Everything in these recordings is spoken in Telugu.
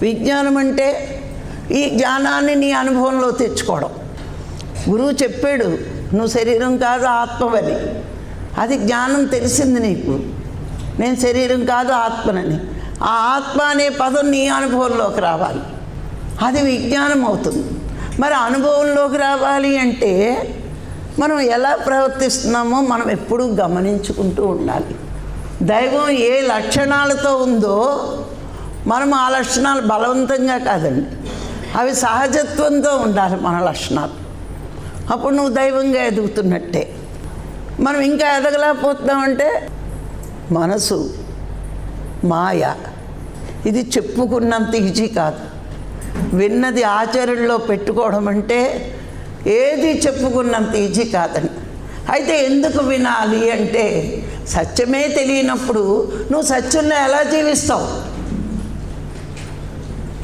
విజ్ఞానం అంటే ఈ జ్ఞానాన్ని నీ అనుభవంలో తెచ్చుకోవడం. గురువు చెప్పాడు నువ్వు శరీరం కాదు ఆత్మవని. అది జ్ఞానం తెలిసింది నీకు. నేను శరీరం కాదు ఆత్మనని. ఆ ఆత్మ అనే పదం నీ అనుభవంలోకి రావాలి. అది విజ్ఞానం అవుతుంది. మరి అనుభవంలోకి రావాలి అంటే మనం ఎలా ప్రవర్తిస్తున్నామో మనం ఎప్పుడూ గమనించుకుంటూ ఉండాలి. దైవం ఏ లక్షణాలతో ఉందో మనం ఆ లక్షణాలు బలవంతంగా కాదండి. అవి సహజత్వంతో ఉండాలి మన లక్షణాలు. అప్పుడు నువ్వు దైవంగా ఎదుగుతున్నట్టే. మనం ఇంకా ఎదగలేకపోతున్నామంటే మనసు మాయ. ఇది చెప్పుకున్నంత ఈజీ కాదు. విన్నది ఆచరణలో పెట్టుకోవడం అంటే ఏది చెప్పుకున్నంత ఈజీ కాదండి. అయితే ఎందుకు వినాలి అంటే సత్యమే తెలియనప్పుడు నువ్వు సత్యంలో ఎలా జీవిస్తావు?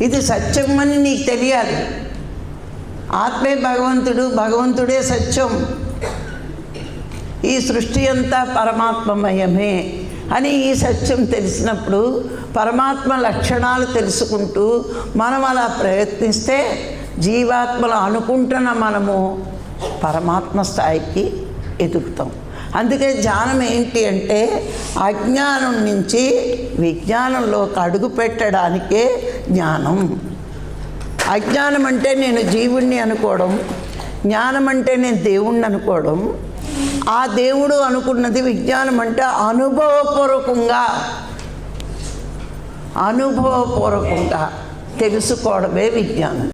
ఇది సత్యం అని నీకు తెలియాలి. ఆత్మే భగవంతుడు భగవంతుడే సత్యం. ఈ సృష్టి అంతా పరమాత్మమయమే అని ఈ సత్యం తెలిసినప్పుడు పరమాత్మ లక్షణాలు తెలుసుకుంటూ మనం అలా ప్రయత్నిస్తే జీవాత్మలు అనుకుంటున్న మనము పరమాత్మ స్థాయికి ఎదుగుతాం. అందుకే ధ్యానం ఏంటి అంటే అజ్ఞానం నుంచి విజ్ఞానంలోకి అడుగు పెట్టడానికే జ్ఞానం. అజ్ఞానం అంటే నేను జీవుణ్ణి అనుకోవడం జ్ఞానం అంటే నేను దేవుణ్ణి అనుకోవడం. ఆ దేవుడు అనుకున్నది విజ్ఞానం అంటే అనుభవపూర్వకంగా అనుభవపూర్వకంగా తెలుసుకోవడమే విజ్ఞానం.